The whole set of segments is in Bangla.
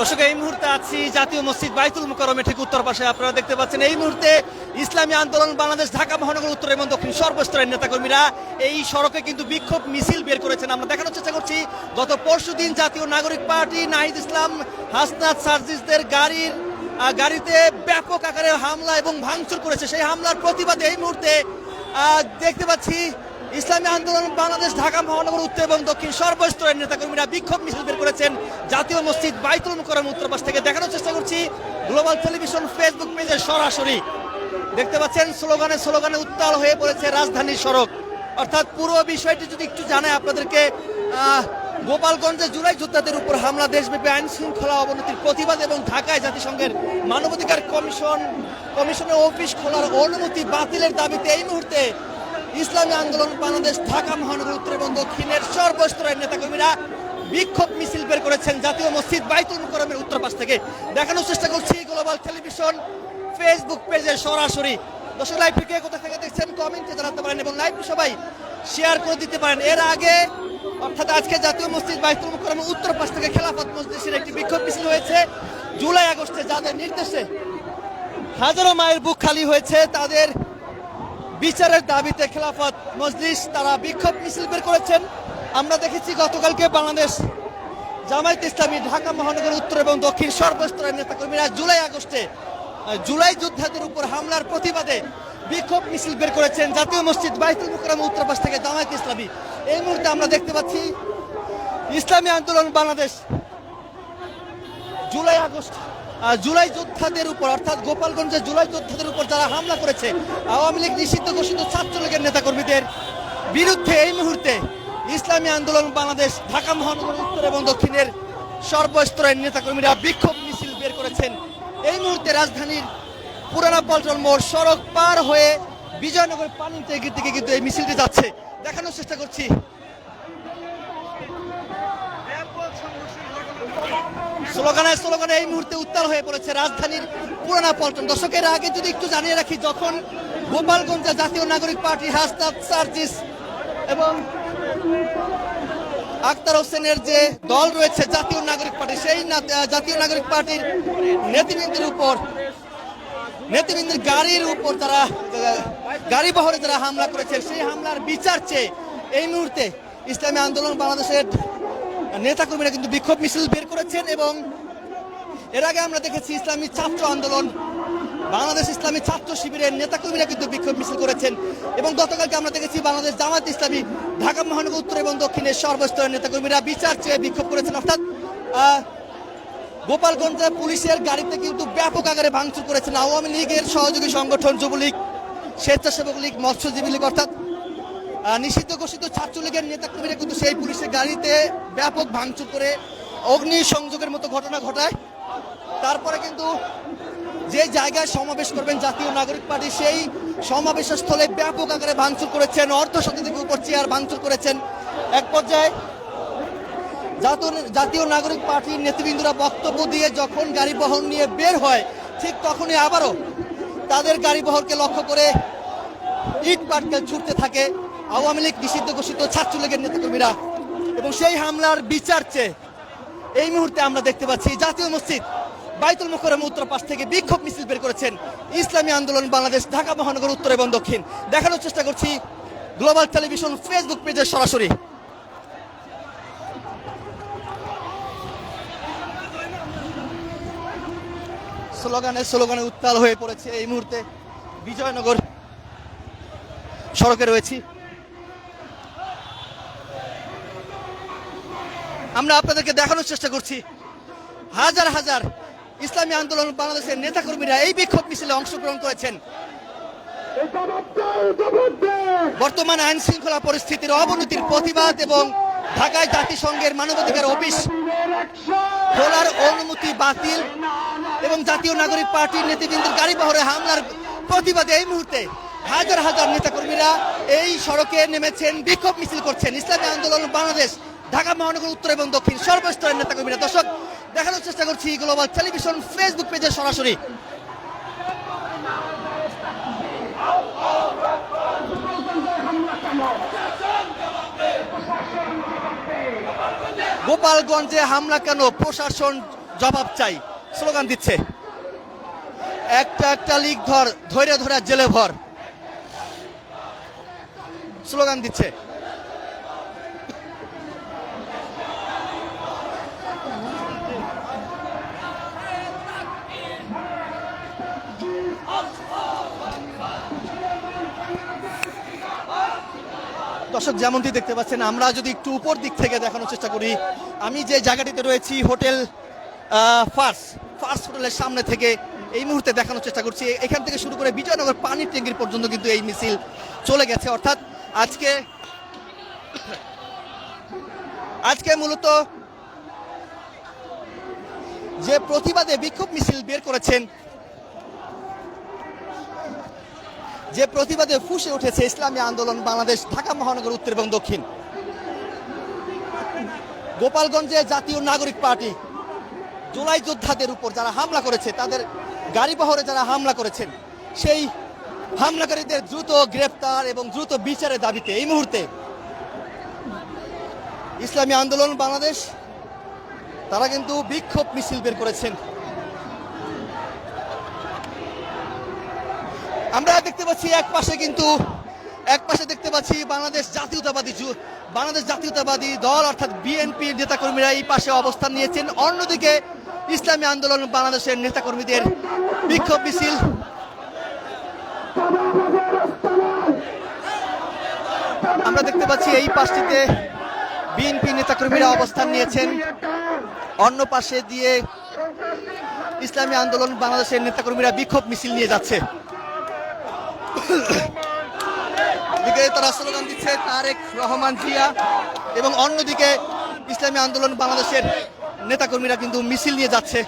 দর্শক, এই মুহূর্তে আছি জাতীয় মসজিদ বাইতুল মুকারমে ঠিক উত্তর পাশে আপনারা দেখতে পাচ্ছেন, এই মুহূর্তে ইসলামী আন্দোলন, বাংলাদেশ, ঢাকা, মহানগর, উত্তর এবং দক্ষিণ সর্বস্তরের নেতাকর্মীরা এই সড়কে কিন্তু বিক্ষোভ মিছিল বের করেছেন। আমরা দেখানোর চেষ্টা করছি, গত পরশু দিন জাতীয় নাগরিক পার্টি নাহিদ ইসলাম, হাসনাত সার্জিসদের গাড়ির গাড়িতে ব্যাপক আকারে হামলা এবং ভাঙচুর করেছে। সেই হামলার প্রতিবাদে এই মুহূর্তে দেখতে পাচ্ছি ইসলামী আন্দোলন বাংলাদেশ, ঢাকা, মহানগর, উত্তর এবং দক্ষিণ সর্বস্তরের নেতাকর্মীরা বিক্ষোভ মিছিল বের করেছেন। জাতীয় মসজিদ বাইতুল মুকরম উত্তর পাশ থেকে দেখানোর চেষ্টা করছি। গ্লোবাল টেলিভিশন ফেসবুক পেজে সরাসরি দেখতে পাচ্ছেন, স্লোগানে স্লোগানে উত্তাল হয়ে পড়েছে রাজধানীর সড়ক। অর্থাৎ পুরো বিষয়টি যদি একটু জানায় আপনাদেরকে গোপালগঞ্জে জুলাই যোদ্ধাদের উপর হামলা, দেশব্যাপী আইন শৃঙ্খলা অবনতির প্রতিবাদ এবং ঢাকায় জাতিসংঘের মানবাধিকার কমিশন, কমিশনের অফিস খোলার অনুমতি বাতিলের দাবিতে এই মুহূর্তে ইসলামী আন্দোলন বাংলাদেশ, ঢাকা, মহানগর, উত্তর এবং দক্ষিণের সর্বস্তরের নেতাকর্মীরা বিক্ষোভ মিছিল বের করেছেন জাতীয় মসজিদ বাইতুল মুকরমের উত্তর পাশ থেকে। দেখানোর চেষ্টা করছি গ্লোবাল টেলিভিশন ফেসবুক পেজে সরাসরি। দর্শক লাইভ থেকে কোথা থেকে দেখছেন কমেন্টে জানাতে পারেন এবং লাইভ সবাই শেয়ার করে দিতে পারেন। এর আগে, অর্থাৎ আজকে জাতীয় মসজিদ বাইতুল মুকরমের উত্তর পাশ থেকে খেলাফত মসজিদের একটি বিক্ষোভ মিছিল হয়েছে। জুলাই আগস্টে যাদের নির্দেশে হাজারো মায়ের বুক খালি হয়েছে, তাদের বিচারের দাবিতে খেলাফত মজলিস তারা বিক্ষোভ মিছিল বের করেছেন। আমরা দেখেছি গতকালকে বাংলাদেশ জামায়াত ইসলামী ঢাকা মহানগর উত্তর এবং দক্ষিণ সর্বস্তরের নেতাকর্মীরা জুলাই আগস্টে জুলাই যোদ্ধাদের উপর হামলার প্রতিবাদে বিক্ষোভ মিছিল বের করেছেন জাতীয় মসজিদ বাইতুল মুকরম উত্তর থেকে জামায়াত ইসলামী। এই মুহূর্তে আমরা দেখতে পাচ্ছি ইসলামী আন্দোলন বাংলাদেশ জুলাই আগস্ট জুলাই যোদ্ধাদের উপর, অর্থাৎ গোপালগঞ্জে জুলাই যোদ্ধাদের উপর যারা হামলা করেছে, আওয়ামী লীগ নিষিদ্ধ ঘোষিত ছাত্রলীগের নেতাকর্মীদের বিরুদ্ধে এই মুহূর্তে ইসলামী আন্দোলন, বাংলাদেশ, ঢাকা মহানগর উত্তর এবং দক্ষিণের সর্বস্তরের নেতাকর্মীরা বিক্ষোভ মিছিল বের করেছেন। এই মুহূর্তে রাজধানীর পুরানা পল্টন মোড় সড়ক পার হয়ে বিজয়নগর পানি থেকে দিকে কিন্তু এই মিছিলটি যাচ্ছে। দেখানোর চেষ্টা করছি স্লোগানে স্লোগানে এই মুহূর্তে উত্তাল হয়ে পড়েছে রাজধানীর পুরানা পল্টন। দর্শকের আগে যদি একটু জানিয়ে রাখি, যখন গোপালগঞ্জে জাতীয় নাগরিক পার্টি হাসনাত সার্জিস এবং আক্তার হোসেনের যে দল রয়েছে জাতীয় নাগরিক পার্টি, সেই জাতীয় নাগরিক পার্টির নেতৃবৃন্দের উপর, নেতৃবৃন্দের গাড়ির উপর তারা গাড়ি বহরে যারা হামলা করেছে, সেই হামলার বিচার চেয়ে এই মুহূর্তে ইসলামী আন্দোলন বাংলাদেশের নেতাকর্মীরা কিন্তু বিক্ষোভ মিছিল বের করেছেন এবং এর আগে আমরা দেখেছি ইসলামী ছাত্র আন্দোলন বাংলাদেশ ইসলামী ছাত্র শিবিরের নেতাকর্মীরা কিন্তু বিক্ষোভ মিছিল করেছেন এবং গতকালকে আমরা দেখেছি বাংলাদেশ জামাত ইসলামী ঢাকা মহানগর উত্তর এবং দক্ষিণের সর্বস্তরের নেতাকর্মীরা বিচার চেয়ে বিক্ষোভ করেছেন। অর্থাৎ আহ, গোপালগঞ্জে পুলিশের গাড়িতে কিন্তু ব্যাপক আকারে ভাঙচুর করেছেন। আওয়ামী লীগের সহযোগী সংগঠন যুবলীগ স্বেচ্ছাসেবক লীগ মৎস্যজীবী লীগ অর্থাৎ নিষিদ্ধ ঘোষিত ছাত্রলীগের নেতাকর্মীরা কিন্তু সেই পুলিশের গাড়িতে ব্যাপক ভাঙচুর করে অগ্নি সংযোগের মতো ঘটনা ঘটায়। তারপরে কিন্তু যে জায়গায় সমাবেশ করবেন জাতীয় নাগরিক পার্টি, সেই সমাবেশের স্থলে ব্যাপক আকারে ভাঙচুর করেছেন, অর্ধ শতাধিক উপর চেয়ার ভাঙচুর করেছেন। এক পর্যায়ে জাতীয় নাগরিক পার্টির নেতৃবৃন্দরা বক্তব্য দিয়ে যখন গাড়ি বহন নিয়ে বের হয়, ঠিক তখনই আবারও তাদের গাড়ি বহরকে লক্ষ্য করে ইট পাটকেল ছুটতে থাকে। আওয়ামী লীগ নিষিদ্ধ ঘোষিত ছাত্রলীগের নেতাকর্মীরা। এবং সেই হামলার বিচার চেয়ে এই মুহূর্তে আমরা দেখতে পাচ্ছি জাতীয় মসজিদ বাইতুল মুখরম উত্তর পাশ থেকে বিক্ষোভ মিছিল বের করেছেন ইসলামী আন্দোলন বাংলাদেশ ঢাকা মহানগর উত্তর এবং দক্ষিণ। দেখানোর চেষ্টা করছি গ্লোবাল টেলিভিশন ফেসবুক পেজে সরাসরি। স্লোগানে স্লোগানে উত্তাল হয়ে পড়েছে এই মুহূর্তে বিজয়নগর সড়কে রয়েছি। আমরা আপনাদেরকে দেখানোর চেষ্টা করছি। হাজার হাজার ইসলামী আন্দোলন বাংলাদেশের নেতাকর্মীরা এই বিক্ষোভ মিছিলে অংশগ্রহণ করেছেন। বর্তমান আইন শৃঙ্খলা পরিস্থিতির অবনতির প্রতিবাদ এবং ঢাকায় জাতিসংঘের মানবাধিকার অফিস খোলার অনুমতি বাতিল এবং জাতীয় নাগরিক পার্টির নেতৃবৃন্দের গাড়ি বহরে হামলার প্রতিবাদে এই মুহূর্তে হাজার হাজার নেতাকর্মীরা এই সড়কে নেমেছেন, বিক্ষোভ মিছিল করছেন। ইসলামী আন্দোলন বাংলাদেশ ঢাকা মহানগর উত্তর এবং দক্ষিণ সর্বস্তরের নেতাকর্মীরা, দর্শক, দেখানোর চেষ্টা করছি গ্লোবাল টেলিভিশন ফেসবুক পেজে সরাসরি। গোপালগঞ্জে হামলা কেন? প্রশাসন জবাব চাই। স্লোগান দিচ্ছে, একটা একটা লিগ ধর, ধৈর্য ধরে জেলে ভর। স্লোগান দিচ্ছে দর্শক যেমনটি দেখতে পাচ্ছেন, আমরা যদি একটু উপর দিক থেকে দেখানোর চেষ্টা করি, আমি যে জায়গাটিতে রয়েছি, হোটেল ফার্স্ট ফার্স্ট হোটেলের সামনে থেকে এই মুহূর্তে দেখানোর চেষ্টা করছি। এখান থেকে শুরু করে বিজয়নগর পানির ট্যাঙ্কির পর্যন্ত কিন্তু এই মিছিল চলে গেছে। অর্থাৎ আজকে আজকে মূলত যে প্রতিবাদে বিক্ষোভ মিছিল বের করেছেন যে প্রতিবাদে ফুসে উঠেছে ইসলামী আন্দোলন বাংলাদেশ, ঢাকা মহানগর উত্তর এবং দক্ষিণ। গোপালগঞ্জে জাতীয় নাগরিক পার্টি, জুলাই যোদ্ধাদের উপর যারা হামলা করেছে, তাদের গাড়ি বহরে যারা হামলা করেছেন, সেই হামলাকারীদের দ্রুত গ্রেপ্তার এবং দ্রুত বিচারের দাবিতে এই মুহূর্তে ইসলামী আন্দোলন বাংলাদেশ, তারা কিন্তু বিক্ষোভ মিছিল বের করেছেন। আমরা দেখতে পাচ্ছি এক পাশে কিন্তু, এক পাশে দেখতে পাচ্ছি বাংলাদেশ জাতীয়তাবাদী বাংলাদেশ জাতীয়তাবাদী দল, অর্থাৎ বিএনপি নেতাকর্মীরা এই পাশে অবস্থান নিয়েছেন। অন্যদিকে ইসলামী আন্দোলন বাংলাদেশের নেতাকর্মীদের বিক্ষোভ মিছিল। আমরা দেখতে পাচ্ছি এই পাশটিতে বিএনপি নেতাকর্মীরা অবস্থান নিয়েছেন। অন্য পাশে দিয়ে ইসলামী আন্দোলন বাংলাদেশের নেতাকর্মীরা বিক্ষোভ মিছিল নিয়ে যাচ্ছে। দিকে তারা স্লোগান দিচ্ছে, তারেক রহমান জিয়া এবং অন্যদিকে ইসলামী আন্দোলন বাংলাদেশের নেতাকর্মীরা কিন্তু মিছিল নিয়ে যাচ্ছে।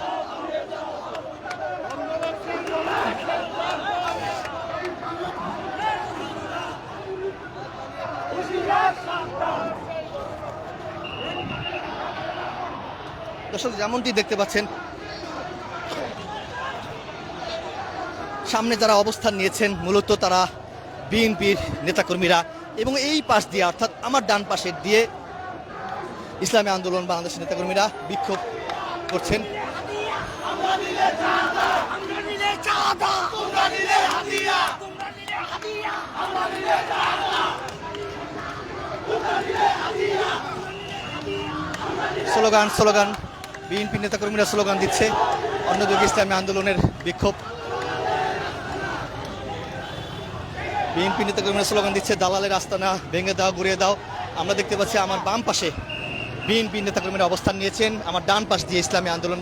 দর্শক, যেমনটি দেখতে পাচ্ছেন সামনে যারা অবস্থান নিয়েছেন, মূলত তারা বিএনপির নেতাকর্মীরা। এবং এই পাশ দিয়ে, অর্থাৎ আমার ডান পাশের দিয়ে ইসলামী আন্দোলন বাংলাদেশের নেতাকর্মীরা বিক্ষোভ করছেন। স্লোগান স্লোগান বিএনপি নেতাকর্মীরা স্লোগান দিচ্ছে। অন্যদিকে ইসলামী আন্দোলনের বিক্ষোভ। বিএনপি নেতাকর্মীরা স্লোগান দিচ্ছে, দালালের আস্তানা ভেঙে দাও ঘুরিয়ে দাও। আমরা দেখতে পাচ্ছি আমার বাম পাশে বিএনপি নেতাকর্মীরা অবস্থান নিয়েছেন। আমার ডান পাশ দিয়ে ইসলামী আন্দোলন,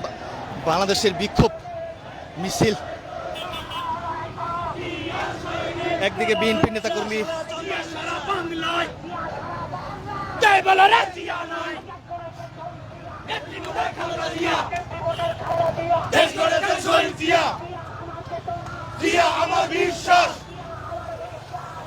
বাংলাদেশের বিক্ষোভ মিছিল। একদিকে বিএনপি নেতাকর্মী বাংলায় জয়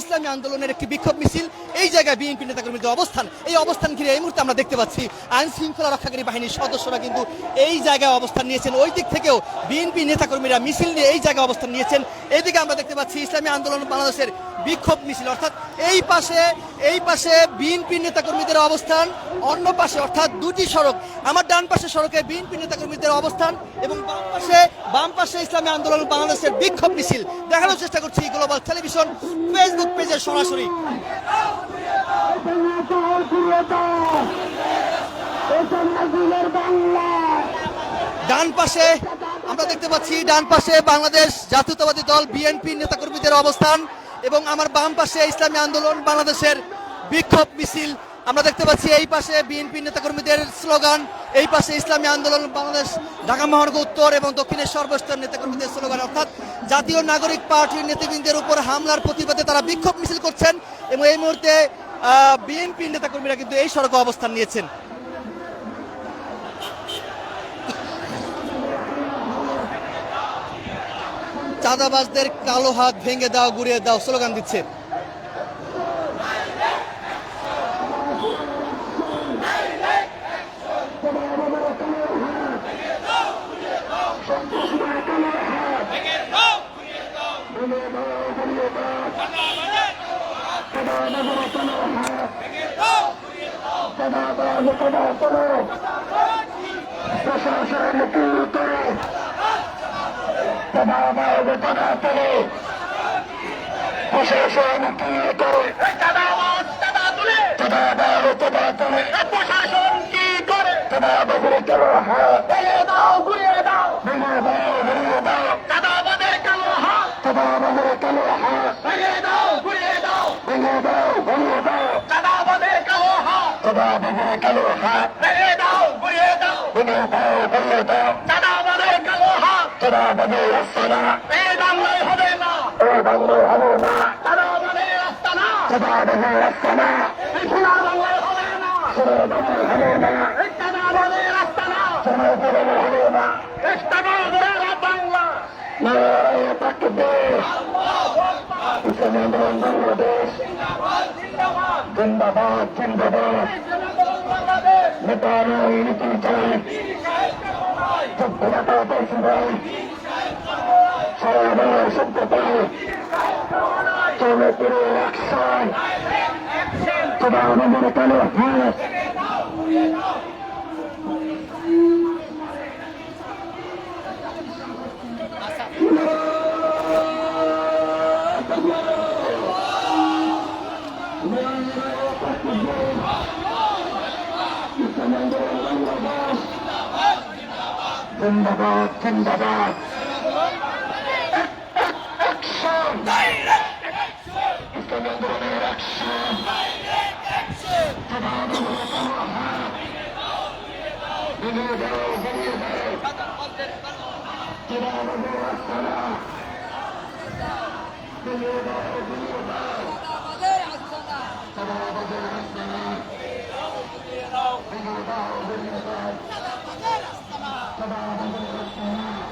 ইসলামী আন্দোলনের একটি বিক্ষোভ মিছিল। এই জায়গায় বিএনপি নেতাকর্মীদের অবস্থান, এই অবস্থান ঘিরে এই মুহূর্তে আমরা দেখতে পাচ্ছি আইন শৃঙ্খলা রক্ষাকারী বাহিনীর সদস্যরা কিন্তু এই জায়গায় অবস্থান নিয়েছেন। ওই দিক থেকেও বিএনপি নেতাকর্মীরা মিছিল নিয়ে এই জায়গায় অবস্থান নিয়েছেন। এদিকে আমরা দেখতে পাচ্ছি ইসলামী আন্দোলন বাংলাদেশের বিক্ষোভ মিছিল, অর্থাৎ এই পাশে এই পাশে বিএনপি নেতাকর্মীদের অবস্থান, অন্য পাশে, অর্থাৎ দুটি সড়ক, আমার ডান পাশে সড়কে বিএনপি নেতাকর্মীদের অবস্থান এবং বাম পাশে বাম পাশে ইসলামী আন্দোলন বাংলাদেশের বিক্ষোভ মিছিল। দেখানোর চেষ্টা করছি গ্লোবাল টেলিভিশন ফেসবুক পেজে সরাসরি। ডান পাশে, আমরা দেখতে পাচ্ছি ডান পাশে বাংলাদেশ জাতীয়তাবাদী দল, বিএনপি নেতাকর্মীদের অবস্থান। এবং আমার বাম পাশে ইসলামী আন্দোলন, বাংলাদেশের বিক্ষোভ মিছিল। আমরা দেখতে পাচ্ছি এই পাশে বিএনপি নেতাকর্মীদের স্লোগান, এই পাশে ইসলামী আন্দোলন, বাংলাদেশ, ঢাকা মহানগর উত্তর এবং দক্ষিণের সর্বস্তর নেতাকর্মীদের স্লোগান। অর্থাৎ জাতীয় নাগরিক পার্টির নেতৃবৃন্দের উপর হামলার প্রতিবাদে তারা বিক্ষোভ মিছিল করছেন এবং এই মুহূর্তে বিএনপি নেতাকর্মীরা কিন্তু এই সড়কে অবস্থান নিয়েছেন। চাঁদাবাজদের কালো হাত ভেঙে দাও গুড়িয়ে দাও স্লোগান দিচ্ছে Come on, come on, come on. তদাবাদ তদা তুলে প্রশাসন কি করে তদাবাদ তদা তুলে প্রশাসন কি করে তদাবাদের কালো হাত ভেঙে দাও ঘুরিয়ে দাও ভেঙে হাত তদাবাদের রাস্তা এই বাংলায় হবে না। এই বাংলায় হবে না। তদাবাদের রাস্তা না। তদাবাদের রাস্তা না। এই সোনার বাংলায় হবে না। সোনার বাংলায় হবে না। এই তদাবাদের রাস্তা না। সোনার বাংলায় হবে না। এই তদাবাদের বাংলা নারায়ণ তাকবীর মুসলমান বাংলাদেশ। জিন্দাবাদ জিন্দাবাদ। নেতারা নীতি চাই চলে পুরো অ্যাকশন তোমরা আমাদের কালো হাত জিন্দাবাদ জিন্দাবাদ ইসলামী আন্দোলনের অ্যাকশন ভেঙে দাও ভেঙে দাও ভেঙে দাও দাও তোরা আমাদের